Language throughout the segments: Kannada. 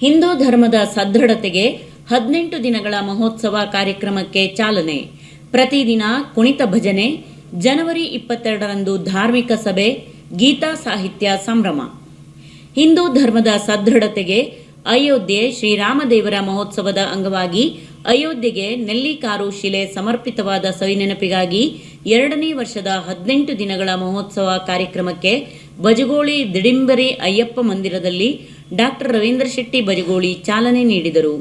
ಹಿಂದೂ ಧರ್ಮದ ಸದೃಢತೆಗೆ ಹದಿನೆಂಟು ದಿನಗಳ ಮಹೋತ್ಸವ ಕಾರ್ಯಕ್ರಮಕ್ಕೆ ಚಾಲನೆ. ಪ್ರತಿದಿನ ಕುಣಿತ ಭಜನೆ, ಜನವರಿ ಇಪ್ಪತ್ತೆರಡರಂದು ಧಾರ್ಮಿಕ ಸಭೆ, ಗೀತಾ ಸಾಹಿತ್ಯ ಸಂಭ್ರಮ. ಹಿಂದೂ ಧರ್ಮದ ಸದೃಢತೆಗೆ ಅಯೋಧ್ಯೆ ಶ್ರೀರಾಮದೇವರ ಮಹೋತ್ಸವದ ಅಂಗವಾಗಿ ಅಯೋಧ್ಯೆಗೆ ನೆಲ್ಲಿಕಾರು ಶಿಲೆ ಸಮರ್ಪಿತವಾದ ಸವಿನೆನಪಿಗಾಗಿ ಎರಡನೇ ವರ್ಷದ ಹದಿನೆಂಟು ದಿನಗಳ ಮಹೋತ್ಸವ ಕಾರ್ಯಕ್ರಮಕ್ಕೆ ಬಜಗೋಳಿ ದಿಡಿಂಬರಿ ಅಯ್ಯಪ್ಪ ಮಂದಿರದಲ್ಲಿ ಡಾಕ್ಟರ್ ರವೀಂದ್ರ ಶೆಟ್ಟಿ ಬಜಗೋಳಿ ಚಾಲನೆ ನೀಡಿದರು.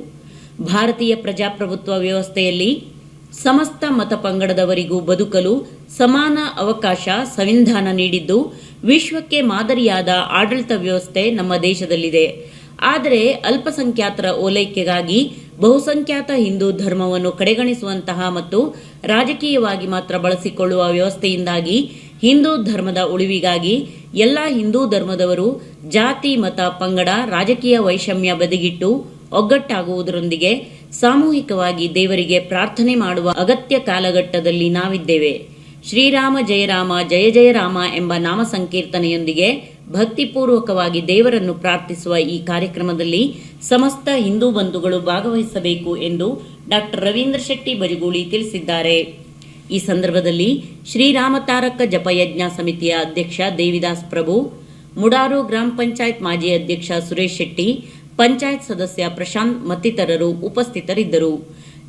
ಭಾರತೀಯ ಪ್ರಜಾಪ್ರಭುತ್ವ ವ್ಯವಸ್ಥೆಯಲ್ಲಿ ಸಮಸ್ತ ಮತ ಪಂಗಡದವರಿಗೂ ಬದುಕಲು ಸಮಾನ ಅವಕಾಶ ಸಂವಿಧಾನ ನೀಡಿದ್ದು, ವಿಶ್ವಕ್ಕೆ ಮಾದರಿಯಾದ ಆಡಳಿತ ವ್ಯವಸ್ಥೆ ನಮ್ಮ ದೇಶದಲ್ಲಿದೆ. ಆದರೆ ಅಲ್ಪಸಂಖ್ಯಾತರ ಓಲೈಕೆಗಾಗಿ ಬಹುಸಂಖ್ಯಾತ ಹಿಂದೂ ಧರ್ಮವನ್ನು ಕಡೆಗಣಿಸುವಂತಹ ಮತ್ತು ರಾಜಕೀಯವಾಗಿ ಮಾತ್ರ ಬಳಸಿಕೊಳ್ಳುವ ವ್ಯವಸ್ಥೆಯಿಂದಾಗಿ ಹಿಂದೂ ಧರ್ಮದ ಉಳಿವಿಗಾಗಿ ಎಲ್ಲ ಹಿಂದೂ ಧರ್ಮದವರು ಜಾತಿ, ಮತ, ಪಂಗಡ, ರಾಜಕೀಯ ವೈಷಮ್ಯ ಬದಿಗಿಟ್ಟು ಒಗ್ಗಟ್ಟಾಗುವುದರೊಂದಿಗೆ ಸಾಮೂಹಿಕವಾಗಿ ದೇವರಿಗೆ ಪ್ರಾರ್ಥನೆ ಮಾಡುವ ಅಗತ್ಯ ಕಾಲಘಟ್ಟದಲ್ಲಿ ನಾವಿದ್ದೇವೆ. ಶ್ರೀರಾಮ ಜಯರಾಮ ಜಯ ಜಯರಾಮ ಎಂಬ ನಾಮ ಸಂಕೀರ್ತನೆಯೊಂದಿಗೆ ಭಕ್ತಿಪೂರ್ವಕವಾಗಿ ದೇವರನ್ನು ಪ್ರಾರ್ಥಿಸುವ ಈ ಕಾರ್ಯಕ್ರಮದಲ್ಲಿ ಸಮಸ್ತ ಹಿಂದೂ ಬಂಧುಗಳು ಭಾಗವಹಿಸಬೇಕು ಎಂದು ಡಾಕ್ಟರ್ ರವೀಂದ್ರ ಶೆಟ್ಟಿ ಬಜಗೂಳಿ ತಿಳಿಸಿದ್ದಾರೆ. ಈ ಸಂದರ್ಭದಲ್ಲಿ ಶ್ರೀರಾಮತಾರಕ ಜಪಯಜ್ಞ ಸಮಿತಿಯ ಅಧ್ಯಕ್ಷ ದೇವಿದಾಸ್ ಪ್ರಭು, ಮುಡಾರು ಗ್ರಾಮ ಪಂಚಾಯತ್ ಮಾಜಿ ಅಧ್ಯಕ್ಷ ಸುರೇಶ್ ಶೆಟ್ಟಿ, ಪಂಚಾಯತ್ ಸದಸ್ಯ ಪ್ರಶಾಂತ್ ಮತ್ತಿತರರು ಉಪಸ್ಥಿತರಿದ್ದರು.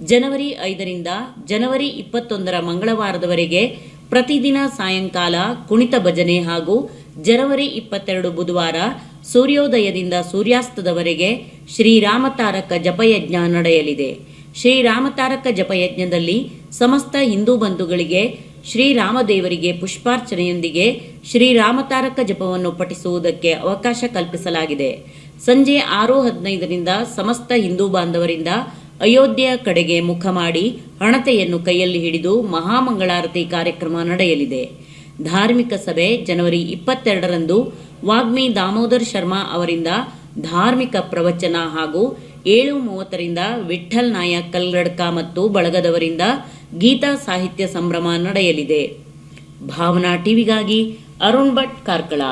ಜನವರಿ ಐದರಿಂದ ಜನವರಿ ಇಪ್ಪತ್ತೊಂದರ ಮಂಗಳವಾರದವರೆಗೆ ಪ್ರತಿದಿನ ಸಾಯಂಕಾಲ ಕುಣಿತ ಭಜನೆ ಹಾಗೂ ಜನವರಿ ಇಪ್ಪತ್ತೆರಡು ಬುಧವಾರ ಸೂರ್ಯೋದಯದಿಂದ ಸೂರ್ಯಾಸ್ತದವರೆಗೆ ಶ್ರೀರಾಮತಾರಕ ಜಪಯಜ್ಞ ನಡೆಯಲಿದೆ. ಶ್ರೀರಾಮತಾರಕ ಜಪಯಜ್ಞದಲ್ಲಿ ಸಮಸ್ತ ಹಿಂದೂ ಬಂಧುಗಳಿಗೆ ಶ್ರೀರಾಮದೇವರಿಗೆ ಪುಷ್ಪಾರ್ಚನೆಯೊಂದಿಗೆ ಶ್ರೀರಾಮತಾರಕ ಜಪವನ್ನು ಪಠಿಸುವುದಕ್ಕೆ ಅವಕಾಶ ಕಲ್ಪಿಸಲಾಗಿದೆ. ಸಂಜೆ ಆರು ಹದಿನೈದರಿಂದ ಸಮಸ್ತ ಹಿಂದೂ ಬಾಂಧವರಿಂದ ಅಯೋಧ್ಯೆಯ ಕಡೆಗೆ ಮುಖ ಮಾಡಿ ಹಣತೆಯನ್ನು ಕೈಯಲ್ಲಿ ಹಿಡಿದು ಮಹಾಮಂಗಳಾರತಿ ಕಾರ್ಯಕ್ರಮ ನಡೆಯಲಿದೆ. ಧಾರ್ಮಿಕ ಸಭೆ ಜನವರಿ ಇಪ್ಪತ್ತೆರಡರಂದು ವಾಗ್ಮಿ ದಾಮೋದರ್ ಶರ್ಮಾ ಅವರಿಂದ ಧಾರ್ಮಿಕ ಪ್ರವಚನ ಹಾಗೂ ಏಳು ಮೂವತ್ತರಿಂದ ವಿಠಲ್ ನಾಯಕ್ ಕಲ್ಗಡ್ಕ ಮತ್ತು ಬಳಗದವರಿಂದ ಗೀತಾ ಸಾಹಿತ್ಯ ಸಂಭ್ರಮ ನಡೆಯಲಿದೆ. ಭಾವನಾ ಟಿವಿಗಾಗಿ ಅರುಣ್ ಭಟ್ ಕಾರ್ಕಳ.